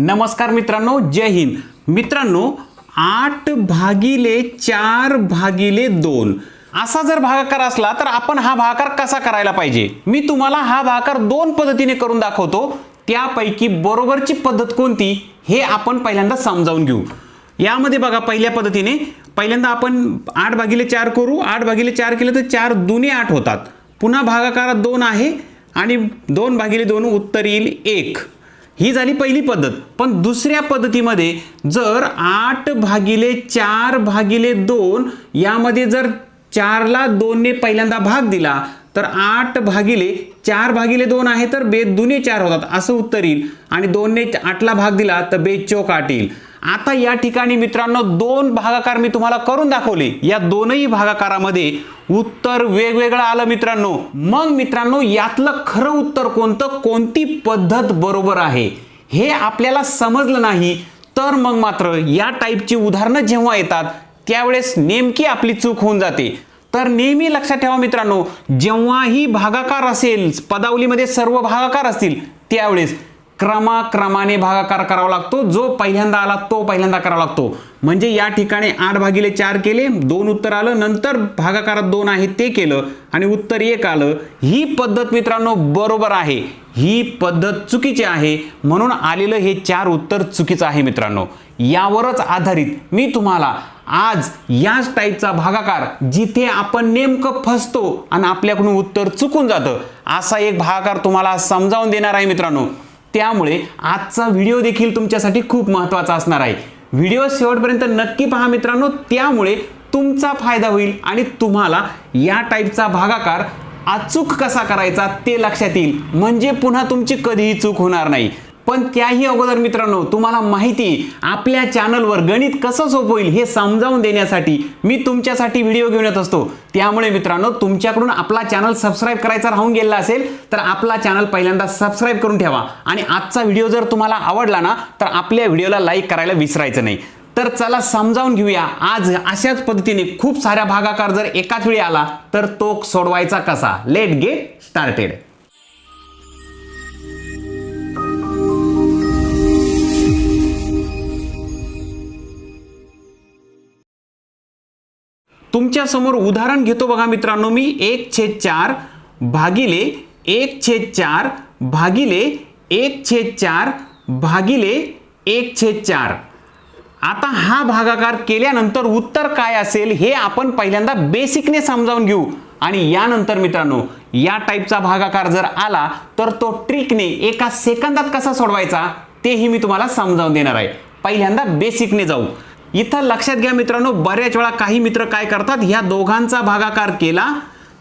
नमस्कार मित्रांनो जय हिंद. मित्रांनो आठ भागिले चार भागिले दोन. असा जर भागाकार असला तर आपण हा भागाकार कसा करायला पाहिजे? मी तुम्हाला हा भागाकार दोन पद्धतीने करून दाखवतो. त्यापैकी बरोबरची पद्धत कोणती? हे आपण पहिल्यांदा समजावून घेऊ. यामध्ये बघा पहिल्या पद्धतीने पहिल्यांदा आपण आठ भागिले चार करू. आठ भागिले चार केलं तर चार दुने आठ होतात. पुन्हा भागाकारात दोन आहे आणि दोन भागिले दोन उत्तर येईल एक. ही झाली पहिली पद्धत. पण दुसऱ्या पद्धतीमध्ये जर आठ भागिले चार भागिले दोन यामध्ये जर चारला दोनने पहिल्यांदा भाग दिला तर आठ भागिले चार भागिले दोन आहे तर बे दुने चार होतात. असं उत्तर येईल. आणि दोनने आठला भाग दिला तर बे चोक आठ येईल. आता या ठिकाणी मित्रांनो दोन भागाकार मी तुम्हाला करून दाखवले. या दोनही भागाकारामध्ये उत्तर वेगवेगळं आलं मित्रांनो. मग मित्रांनो यातलं खरं उत्तर कोणतं? कोणती पद्धत बरोबर आहे? हे आपल्याला समजलं नाही. तर मग मात्र या टाईपची उदाहरणं जेव्हा येतात त्यावेळेस नेमकी आपली चूक होऊन जाते. तर नेहमी लक्षात ठेवा मित्रांनो जेव्हाही भागाकार असेल पदावलीमध्ये सर्व भागाकार असतील त्यावेळेस क्रमाक्रमाने भागाकार करावा लागतो. जो पहिल्यांदा आला तो पहिल्यांदा करावा लागतो. म्हणजे या ठिकाणी आठ भागिले चार केले दोन उत्तर आलं नंतर भागाकारात दोन आहे ते केलं आणि उत्तर एक आलं. ही पद्धत मित्रांनो बरोबर आहे. ही पद्धत चुकीची आहे. म्हणून आलेलं हे चार उत्तर चुकीचं आहे मित्रांनो. यावरच आधारित मी तुम्हाला आज याच टाईपचा भागाकार जिथे आपण नेमकं फसतो आणि आपल्याकडून उत्तर चुकून जातं असा एक भागाकार तुम्हाला समजावून देणार आहे मित्रांनो. त्यामुळे आजचा व्हिडिओ देखील तुमच्यासाठी खूप महत्त्वाचा असणार आहे. व्हिडिओ शेवटपर्यंत नक्की पहा मित्रांनो त्यामुळे तुमचा फायदा होईल आणि तुम्हाला या टाईपचा भागाकार अचूक कसा करायचा ते लक्षात येईल. म्हणजे पुन्हा तुमची कधीही चूक होणार नाही. पण त्याही अगोदर मित्रांनो तुम्हाला माहिती आपल्या चॅनलवर गणित कसं सोपं होईल हे समजावून देण्यासाठी मी तुमच्यासाठी व्हिडिओ घेऊन येत असतो. त्यामुळे मित्रांनो तुमच्याकडून आपला चॅनल सबस्क्राईब करायचा राहून गेलेला असेल तर आपला चॅनल पहिल्यांदा सबस्क्राईब करून ठेवा. आणि आजचा व्हिडिओ जर तुम्हाला आवडला ना तर आपल्या व्हिडिओला लाईक करायला विसरायचं नाही. तर चला समजावून घेऊया. आज अशाच पद्धतीने खूप साऱ्या भागाकार जर एकाच वेळी आला तर तो सोडवायचा कसा? लेट गेट स्टार्टेड तुमच्यासमोर उदाहरण घेतो बघा मित्रांनो. मी एक छेद चार भागिले एक छेद चार भागिले एक छेद चार भागिले एक छेद चार. आता हा भागाकार केल्यानंतर उत्तर काय असेल हे आपण पहिल्यांदा बेसिकने समजावून घेऊ. आणि यानंतर मित्रांनो या टाईपचा भागाकार जर आला तर तो ट्रिकने एका सेकंदात कसा सोडवायचा तेही मी तुम्हाला समजावून देणार आहे. पहिल्यांदा बेसिकने जाऊ. इथं लक्षात घ्या मित्रांनो बऱ्याच वेळा काही मित्र काय करतात ह्या दोघांचा भागाकार केला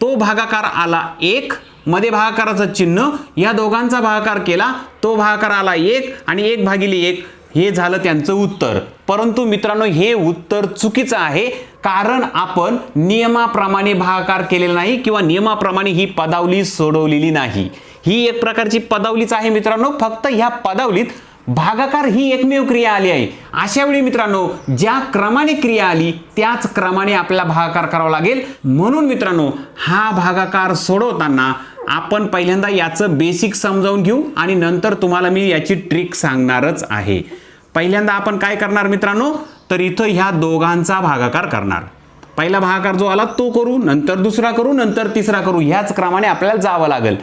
तो भागाकार आला एक मध्ये भागाकाराचं चिन्ह या दोघांचा भागाकार केला तो भागाकार आला एक आणि एक भागिले एक. हे झालं त्यांचं उत्तर. परंतु मित्रांनो हे उत्तर चुकीचं आहे कारण आपण नियमाप्रमाणे भागाकार केलेला नाही किंवा नियमाप्रमाणे ही पदावली सोडवलेली नाही. ही एक प्रकारची पदावलीच आहे मित्रांनो फक्त ह्या पदावलीत भागाकार ही एकमेव क्रिया आली आहे. अशा वेळी मित्रांनो ज्या क्रमाने क्रिया आली त्याच क्रमाने आपल्याला भागाकार करावा लागेल. म्हणून मित्रांनो हा भागाकार सोडवताना आपण पहिल्यांदा याचं बेसिक समजावून घेऊ आणि नंतर तुम्हाला मी याची ट्रिक सांगणारच आहे. पहिल्यांदा आपण काय करणार मित्रांनो? तर इथं ह्या दोघांचा भागाकार करणार. पहिला भागाकार जो आला तो करू नंतर दुसरा करू नंतर तिसरा करू ह्याच क्रमाने आपल्याला जावं लागेल.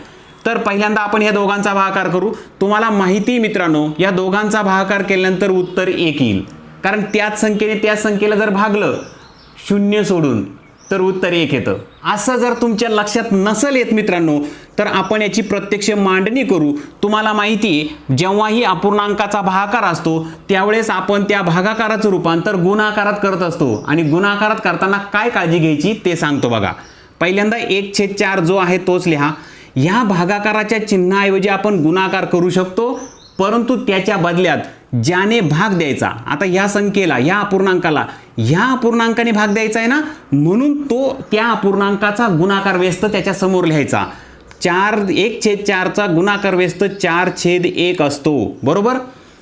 तर पहिल्यांदा आपण या दोघांचा भागाकार करू. तुम्हाला माहिती मित्रांनो या दोघांचा भागाकार केल्यानंतर उत्तर एक येईल. कारण त्याच संख्येने त्याच संख्येला जर भागलं शून्य सोडून तर उत्तर एक येतं. असं जर तुमच्या लक्षात नसेल येत मित्रांनो तर आपण याची प्रत्यक्ष मांडणी करू. तुम्हाला माहिती आहे जेव्हाही अपूर्णांकाचा भागाकार असतो त्यावेळेस आपण त्या भागाकाराचं रूपांतर गुणाकारात करत असतो. आणि गुणाकारात करताना काय काळजी घ्यायची ते सांगतो बघा. पहिल्यांदा एक छेद चार जो आहे तोच लिहा. ह्या भागाकाराच्या चिन्हाऐवजी आपण गुणाकार करू शकतो परंतु त्याच्या बदल्यात ज्याने भाग द्यायचा आता या संख्येला या अपूर्णांकाला ह्या अपूर्णांकाने भाग द्यायचा आहे ना म्हणून तो त्या अपूर्णांकाचा गुणाकार व्यस्त त्याच्यासमोर लिहायचा. चार एक छेद चारचा गुणाकार व्यस्त चार छेद एक असतो बरोबर?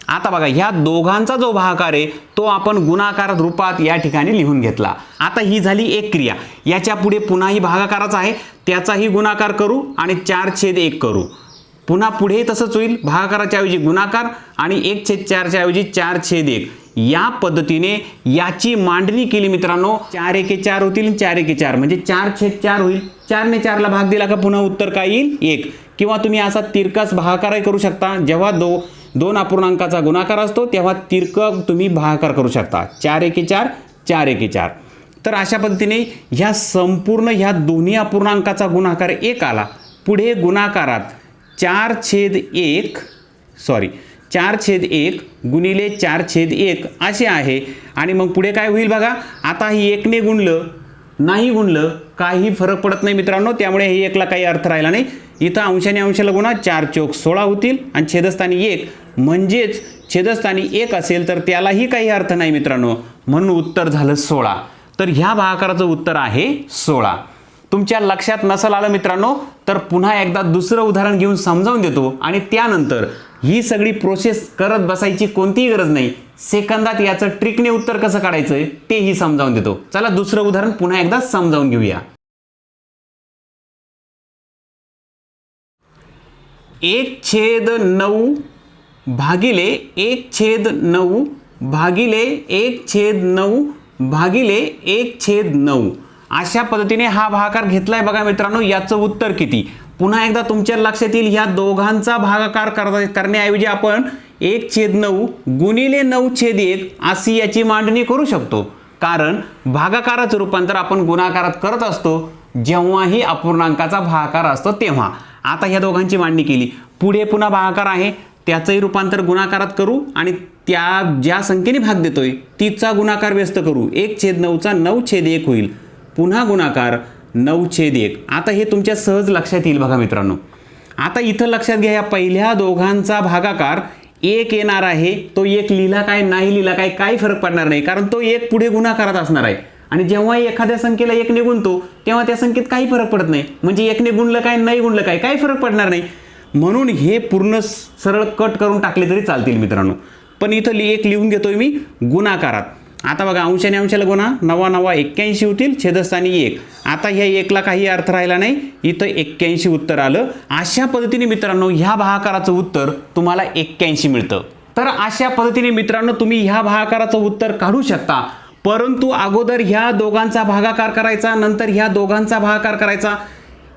आता बघा ह्या दोघांचा जो भागाकार आहे तो आपण गुणाकार रूपात या ठिकाणी लिहून घेतला. आता ही झाली एक क्रिया. याच्यापुढे पुन्हाही भागाकाराचा आहे. त्याचाही गुणाकार करू आणि चार छेद एक करू. पुन्हा पुढे तसंच होईल. भागाकाराच्या ऐवजी गुणाकार आणि एक छेद चारच्या ऐवजी चार छेद एक. या पद्धतीने याची मांडणी केली मित्रांनो. चार एके चार होतील चार एके चार. म्हणजे चार छेद चार होईल. चारने चारला भाग दिला का पुन्हा उत्तर काय येईल? एक. किंवा तुम्ही असा तिरकास भागाकारही करू शकता. जेव्हा दो दोन अपूर्णांकाचा गुणाकार असतो तेव्हा तिरकं तुम्ही भागाकार करू शकता. चार एके चार चार एके चार. तर अशा पद्धतीने ह्या संपूर्ण ह्या दोन्ही अपूर्णांकाचा गुणाकार एक आला. पुढे गुणाकारात चार छेद एक सॉरी चार छेद एक गुणिले चार छेद एक असे आहे. आणि मग पुढे काय होईल बघा आता ही एकने गुणलं नाही गुणलं काही फरक पडत नाही मित्रांनो त्यामुळे हे एकला काही अर्थ राहिला नाही. इथं अंशाने अंशाला गुणा चार चौक सोळा होतील आणि छेदस्थानी एक. म्हणजेच छेदस्थानी एक असेल तर त्यालाही काही अर्थ नाही मित्रांनो. म्हणून उत्तर झालं सोळा. तर ह्या भागाकाराचं उत्तर आहे सोळा. तुमच्या लक्षात नसल आलं मित्रांनो तर पुन्हा एकदा दुसरं उदाहरण घेऊन समजावून देतो आणि त्यानंतर ही सगळी प्रोसेस करत बसायची कोणतीही गरज नाही. सेकंदात याचं ट्रिकने उत्तर कसं काढायचं तेही समजावून देतो. चला दुसरं उदाहरण पुन्हा एकदा समजावून घेऊया. एक छेद नऊ भागिले एक छेद नऊ भागिले एक छेद नऊ भागिले एक छेद नऊ. अशा पद्धतीने हा भागाकार घेतलाय बघा मित्रांनो याचं उत्तर किती? पुन्हा एकदा तुमच्या लक्षात येईल ह्या दोघांचा भागाकार कर- करण्याऐवजी आपण एक छेद नऊ गुणिले नऊ छेद एक अशी याची मांडणी करू शकतो. कारण भागाकाराचं रूपांतर आपण गुणाकारात करत असतो जेव्हाही अपूर्णांकाचा भागाकार असतो तेव्हा. आता ह्या दोघांची मांडणी केली. पुढे पुन्हा भागाकार आहे त्याचंही रूपांतर गुणाकारात करू आणि त्या ज्या संख्येने भाग देतोय तिचा गुणाकार व्यस्त करू. एक छेद नऊचा नऊ छेद एक होईल. पुन्हा गुणाकार नऊ छेद एक. आता हे तुमच्या सहज लक्षात येईल बघा मित्रांनो. आता इथं लक्षात घ्या या पहिल्या दोघांचा भागाकार एक येणार आहे. तो एक लिहिला काय नाही लिहिला काय काही फरक पडणार नाही. कारण तो एक पुढे गुणाकारात असणार आहे. आणि जेव्हा एखाद्या संख्येला एकने गुणतो तेव्हा त्या संख्येत काही फरक पडत नाही. म्हणजे एकने गुणलं काय नाही गुणलं काय काही फरक पडणार नाही. म्हणून हे पूर्ण सरळ कट करून टाकले तरी चालतील मित्रांनो. पण इथं एक लिहून घेतोय मी गुणाकारात. आता बघा अंशाने अंशाला गुणा. नवा नवा एक्क्याऐंशी होतील छेदस्थानी एक. आता ह्या एकला काही अर्थ राहिला नाही. इथं एक्क्याऐंशी उत्तर आलं. अशा पद्धतीने मित्रांनो ह्या भागाकाराचं उत्तर तुम्हाला एक्क्याऐंशी मिळतं. तर अशा पद्धतीने मित्रांनो तुम्ही ह्या भागाकाराचं उत्तर काढू शकता. परंतु अगोदर ह्या दोघांचा भागाकार करायचा नंतर ह्या दोघांचा भागाकार करायचा.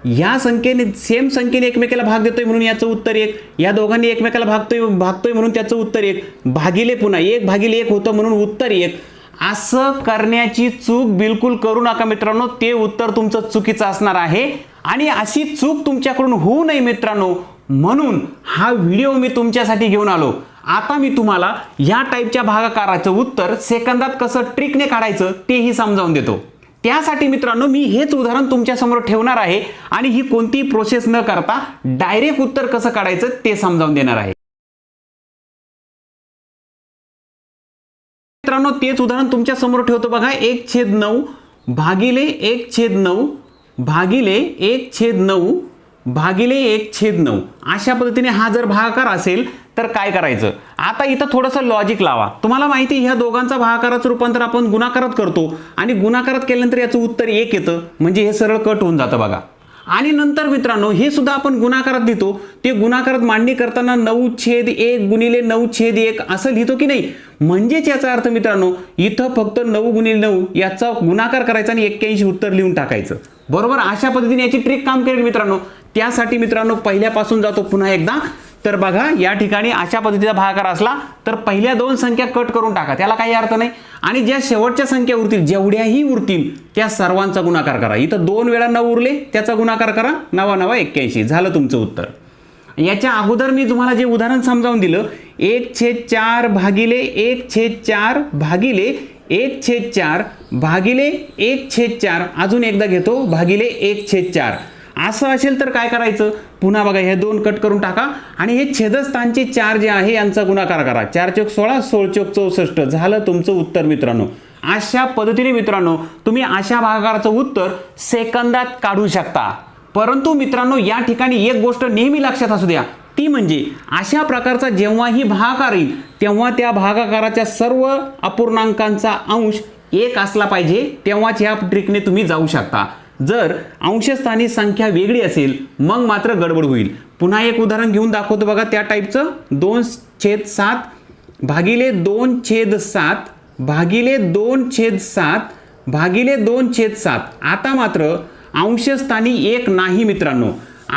या संख्येने सेम संख्येने एकमेकाला भाग देतोय म्हणून याचं उत्तर एक. या दोघांनी एकमेकाला भागतोय भागतोय म्हणून त्याचं उत्तर एक. भागिले पुन्हा एक भागिले एक होतं म्हणून उत्तर एक. असं करण्याची चूक बिलकुल करू नका मित्रांनो. ते उत्तर तुमचं चुकीचं असणार आहे. आणि अशी चूक तुमच्याकडून होऊ नये मित्रांनो. म्हणून हा व्हिडिओ मी तुमच्यासाठी घेऊन आलो. आता मी तुम्हाला या टाईपच्या भागाकाराचं उत्तर सेकंदात कसं ट्रिकने काढायचं तेही समजावून देतो. त्यासाठी मित्रांनो मी हेच उदाहरण तुमच्यासमोर ठेवणार आहे. आणि ही कोणतीही प्रोसेस न करता डायरेक्ट उत्तर कसं काढायचं ते समजावून देणार आहे. मित्रांनो तेच उदाहरण तुमच्यासमोर ठेवतो बघा. एक छेद नऊ भागिले एक छेद नऊ भागिले एक छेद नऊ भागिले एक छेद नऊ. अशा पद्धतीने हा जर भागाकार असेल तर काय करायचं? आता इथं थोडंसं लॉजिक लावा. तुम्हाला माहिती आहे ह्या दोघांचा भागाकाराचं रूपांतर आपण गुणाकारात करतो. आणि गुणाकारात केल्यानंतर याचं उत्तर एक येतं. म्हणजे हे सरळ कट होऊन जातं बघा. आणि नंतर मित्रांनो हे सुद्धा आपण गुणाकारात लिहितो. ते गुणाकारात मांडणी करताना नऊ छेद एक गुणिले नऊ छेद एक असं लिहितो की नाही? म्हणजेच याचा अर्थ मित्रांनो इथं फक्त नऊ गुणिले नऊ याचा गुणाकार करायचा आणि एक्क्याऐंशी उत्तर लिहून टाकायचं. बरोबर? अशा पद्धतीने याची ट्रिक काम करेल मित्रांनो. त्यासाठी मित्रांनो पहिल्यापासून जातो पुन्हा एकदा. तर बघा या ठिकाणी अशा पद्धतीचा भागाकार असला तर पहिल्या दोन संख्या कट करून टाका. त्याला काही अर्थ नाही. आणि ज्या शेवटच्या संख्या उरतील जेवढ्याही उरतील त्या सर्वांचा गुणाकार करा. इथं दोन वेळा नऊ उरले त्याचा गुणाकार करा. नवा नवा एक्क्याऐंशी. झालं तुमचं उत्तर. याच्या अगोदर मी तुम्हाला जे उदाहरण समजावून दिलं एक छेद चार भागिले एक छेद चार भागिले एक छेद चार भागिले एक छेद चार. अजून एकदा घेतो. भागिले एक छेद चार. असं असेल तर काय करायचं? पुन्हा बघा हे दोन कट करून टाका. आणि हे छेदस्थानचे चार जे आहे यांचा गुणाकार करा. चार चोक सोळा सोळ चोक चौसष्ट. झालं तुमचं उत्तर मित्रांनो. अशा पद्धतीने मित्रांनो तुम्ही अशा भागाकाराचं उत्तर सेकंदात काढू शकता. परंतु मित्रांनो या ठिकाणी एक गोष्ट नेहमी लक्षात असू द्या. ती म्हणजे अशा प्रकारचा जेव्हाही भागाकार येईल तेव्हा त्या भागाकाराच्या सर्व अपूर्णांकांचा अंश एक असला पाहिजे तेव्हाच ह्या ट्रिकने तुम्ही जाऊ शकता. जर अंशस्थानी संख्या वेगळी असेल मग मात्र गडबड होईल. पुन्हा एक उदाहरण घेऊन दाखवतो बघा त्या टाईपचं दोन छेद सात भागिले दोन छेद सात भागिले दोन छेद सात भागिले दोन छेद सात. आता मात्र अंशस्थानी एक नाही मित्रांनो.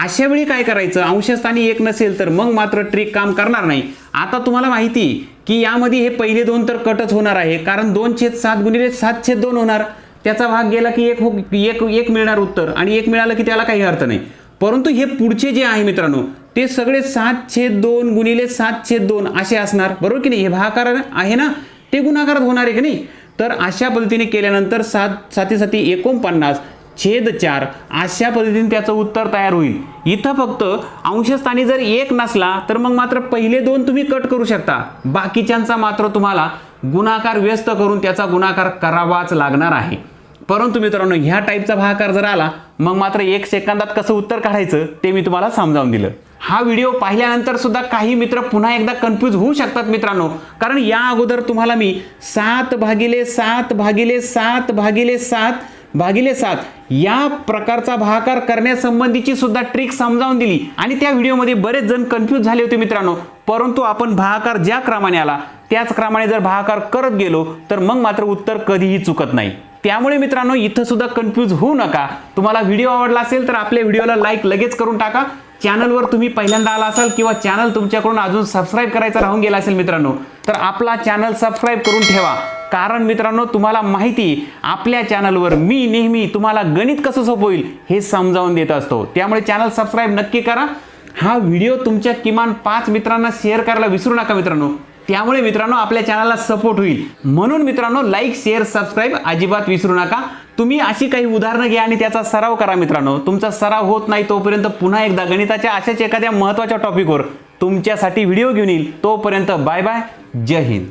अशा वेळी काय करायचं? अंशस्थानी एक नसेल तर मग मात्र ट्रिक काम करणार नाही. आता तुम्हाला माहिती की यामध्ये हे पहिले दोन तर कटच होणार आहे. कारण दोन छेद सात गुणिले सात छेद दोन होणार. त्याचा भाग गेला की एक हो एक एक मिळणार उत्तर आणि एक मिळालं की त्याला काही अर्थ नाही. परंतु हे पुढचे जे आहे मित्रांनो ते सगळे सात छेद दोन गुणिले सात छेद दोन असे असणार. बरोबर की नाही? हे भाकार आहे ना? ते गुणाकारात होणार आहे की नाही? तर अशा पद्धतीने केल्यानंतर सात साती साती एकोणपन्नास छेद चार अशा पद्धतीने त्याचं उत्तर तयार होईल. इथं फक्त अंशस्थानी जर एक नसला तर मग मात्र पहिले दोन तुम्ही कट करू शकता. बाकीच्यांचा मात्र तुम्हाला गुणाकार व्यस्त करून त्याचा गुणाकार करावाच लागणार आहे. परंतु मित्रांनो ह्या टाईपचा भागाकार जर आला मग मात्र एक सेकंदात कसं उत्तर काढायचं ते मी तुम्हाला समजावून दिलं. हा व्हिडिओ पाहिल्यानंतर सुद्धा काही मित्र पुन्हा एकदा कन्फ्यूज होऊ शकतात मित्रांनो. कारण या अगोदर तुम्हाला मी सात भागिले सात भागिले सात भागिले सात भागिले सात. या प्रकारचा भागाकार करण्यासंबंधीची सुद्धा ट्रिक समजावून दिली. आणि त्या व्हिडिओमध्ये बरेच जण कन्फ्यूज झाले होते मित्रांनो. परंतु आपण भागाकार ज्या क्रमाने आला त्याच क्रमाने जर भागाकार करत गेलो तर मग मात्र उत्तर कधीही चुकत नाही. त्यामुळे मित्रांनो इथं सुद्धा कन्फ्यूज होऊ नका. तुम्हाला व्हिडिओ आवडला असेल तर आपल्या व्हिडिओला लाईक लगेच करून टाका. चॅनलवर तुम्ही पहिल्यांदा आला असाल किंवा चॅनल तुमच्याकडून अजून सबस्क्राईब करायचा राहून गेला असेल मित्रांनो तर आपला चॅनल सबस्क्राईब करून ठेवा. कारण मित्रांनो तुम्हाला माहिती आपल्या चॅनलवर मी नेहमी तुम्हाला गणित कसं सोपं होईल हे समजावून देत असतो. त्यामुळे चॅनल सबस्क्राईब नक्की करा. हा व्हिडिओ तुमच्या किमान पाच मित्रांना शेअर करायला विसरू नका मित्रांनो. त्यामुळे मित्रांनो आपल्या चॅनलला सपोर्ट होईल. म्हणून मित्रांनो लाईक शेअर सबस्क्राईब अजिबात विसरू नका. तुम्ही अशी काही उदाहरणं घ्या आणि त्याचा सराव करा मित्रांनो. तुमचा सराव होत नाही तोपर्यंत पुन्हा एकदा गणिताच्या अशाच एखाद्या महत्त्वाच्या टॉपिकवर तुमच्यासाठी व्हिडिओ घेऊन येईल. तोपर्यंत बाय बाय जय हिंद.